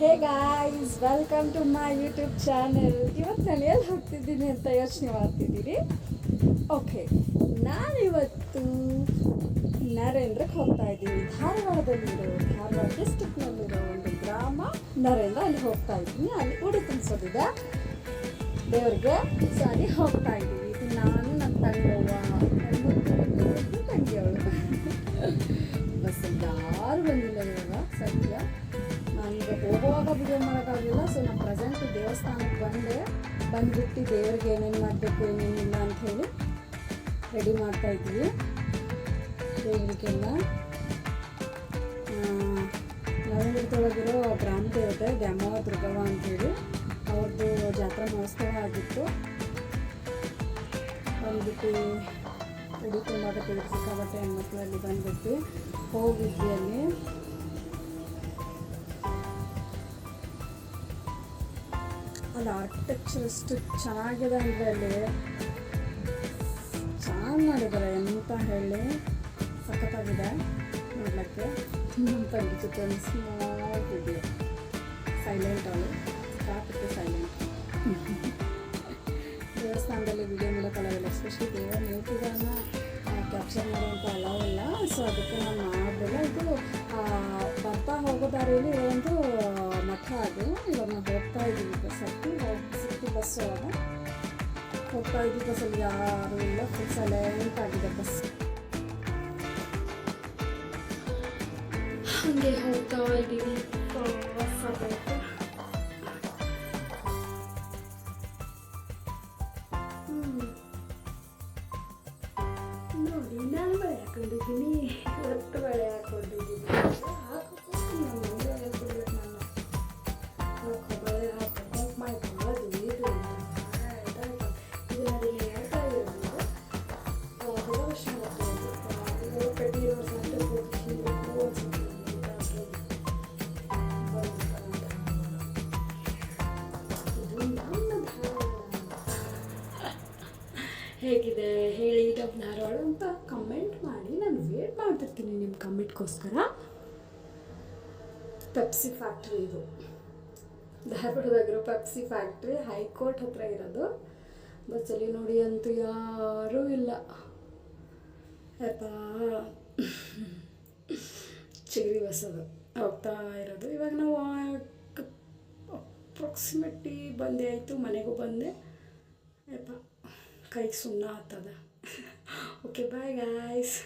Hey guys welcome to my YouTube channel ಇವತ್ತು ನಾನು ಎಲ್ಲಿ ಹೋಗ್ತಿದ್ದೀನಿ ಅಂತ ಯೋಚನೆ ಮಾಡ್ತಿದ್ದೀರಿ? ಓಕೆ ನಾನಿವತ್ತು ನರೇಂದ್ರಕ್ಕೆ ಹೋಗ್ತಾ ಇದ್ದೀನಿ. ಧಾರವಾಡದಲ್ಲಿರೋ, ಧಾರವಾಡ ಡಿಸ್ಟಿಕ್ನಲ್ಲಿರೋ ಒಂದು ಗ್ರಾಮ ನರೇಂದ್ರ ಅಲ್ಲಿ ಹೋಗ್ತಾ ಇದ್ದೀನಿ. ಅಲ್ಲಿ ಉಡಿ ತಿನ್ಸೋದಿದೆ. ದೇವ್ರಿಗೆ ಸಾರಿ ಹೋಗ್ತಾ ಇದ್ದೀವಿ ಇದು ನಾನು, ನನ್ನ ತಂಗವ್ವ ತಂಗಿಯವಳು. ಬಸ್ ಯಾರು ಬಂದಿಲ್ಲ ಇವಾಗ, ಸದ್ಯ. ನಾನೀಗ ಹೋಗುವಾಗ ವಿಡಿಯೋ ಮಾಡೋಕ್ಕಾಗಲಿಲ್ಲ. ಸೊ ನಾನು ಪ್ರೆಸೆಂಟ್ ದೇವಸ್ಥಾನಕ್ಕೆ ಬಂದೆ. ಬಂದುಬಿಟ್ಟು ದೇವ್ರಿಗೆ ಏನೇನು ಮಾಡಬೇಕು ಏನೇನಿಲ್ಲ ಅಂತ ಹೇಳಿ ರೆಡಿ ಮಾಡ್ತಾ ಇದ್ವಿ. ದೇವರಿಗೆಲ್ಲ ನವೀನದೊಳಗಿರೋ ಗ್ರಾಮ ದೇವತೆ ದ್ಯಾಮವ್ವ ದುರ್ಗವ್ವ ಅಂತೇಳಿ ಅವ್ರದ್ದು ಜಾತ್ರಾ ಮಹೋತ್ಸವ ಆಗಿತ್ತು. ಬಂದ್ಬಿಟ್ಟು ಉಡಿ ತುಂಬ ಬಟ್ಟೆ ಹೆಣ್ಮಕ್ಳು ಅಲ್ಲಿ ಬಂದ್ಬಿಟ್ಟು ಹೋಗಿದ್ವಿ ಅಲ್ಲಿ. ಅಲ್ಲಿ ಆರ್ಕಿಟೆಕ್ಚರ್ ಎಷ್ಟು ಚೆನ್ನಾಗಿದೆ ಅಂದರೆ ಅಲ್ಲಿ? ಚೆನ್ನಾಗಿ ಮಾಡಿದ್ದಾರೆ ಎಂತ ಹೇಳಿ? ಸಖತ್ತಾಗಿದೆ ನೋಡ್ಲಿಕ್ಕೆ. ನಮ್ಮ ತಂಗಿ ಜೊತೆ ಒಂದು ಸ್ಮಾಲ್ ವಿಡಿಯೋ ಸೈಲೆಂಟ್ ಅವಳು ಕಾಪಿಟ್ಟು ಸೈಲೆಂಟ್ ದೇವಸ್ಥಾನದಲ್ಲಿ ವಿಡಿಯೋ ಮಾಡೋಕ್ಕಾಗಲ್ಲ ಎಸ್ಪೆಷಲಿ ದೇವರ ಮೂರ್ತಿಗಳನ್ನ ಕ್ಯಾಪ್ಚರ್ ಮಾಡುವಂಥ ಅಲಾವ್ ಇಲ್ಲ. ಸೊ ಅದಕ್ಕೆ ನಾನು ಮಾಡಲಿಲ್ಲ ಇದು ಬರ್ತಾ ಹೋಗೋ ದಾರಿಯಲ್ಲಿ ಒಂದು ಮಠ ಅದು ಇವಾಗ ನಾವು ಹೋಗ್ತಾ ಇದ್ದೀವಿ ಬಸ್ ಹತ್ತಿ ಹೋಗಿ ಸಿಕ್ತಿ ಬಸ್ ಒಳಗೆ ಹೋಗ್ತಾ ಇದ್ದೀವಿ ಬಸ್ಸಲ್ಲಿ ಯಾರೂ ಇಲ್ಲ ಫುಲ್ ಸೈಲೆಂಟ್ ಆಗಿದೆ ಬಸ್ ಹಾಗೆ ಹೋಗ್ತಾ ಇದ್ದೀವಿ ಬಸ್ ಆಗೈತೆ ಹ್ಮ್. ನೋಡಿ ನಾನು ಬಳೆ ಹೇಗಿದೆ? ಹೇಳಿ ಡಬ್ ಧಾರವಾಡ ಅಂತ ಕಮೆಂಟ್ ಮಾಡಿ. ನಾನು ವೇಟ್ ಮಾಡ್ತಿರ್ತೀನಿ ನಿಮ್ಮ ಕಮೆಂಟ್ಗೋಸ್ಕರ ಪೆಪ್ಸಿ ಫ್ಯಾಕ್ಟ್ರಿ ಇದು. ಧಾರವಾಡದಾಗಿರೋ ಪೆಪ್ಸಿ ಫ್ಯಾಕ್ಟ್ರಿ ಹೈಕೋರ್ಟ್ ಹತ್ರ ಇರೋದು. ಬಸ್ಸಲ್ಲಿ ನೋಡಿ ಅಂತೂ ಯಾರೂ ಇಲ್ಲ. ಆಯ್ತಾ ಚಿಗರಿ ಬಸ್ ಅದು ಹೋಗ್ತಾ ಇರೋದು. ಇವಾಗ ನಾವು ಅಪ್ರಾಕ್ಸಿಮೇಟ್ಲಿ ಬಂದೆ ಆಯಿತು, ಮನೆಗೂ ಬಂದೆ. ಆಯ್ತಾ ಕೈಗೆ ಸುಣ್ಣ ಆಗ್ತದ. Okay bye guys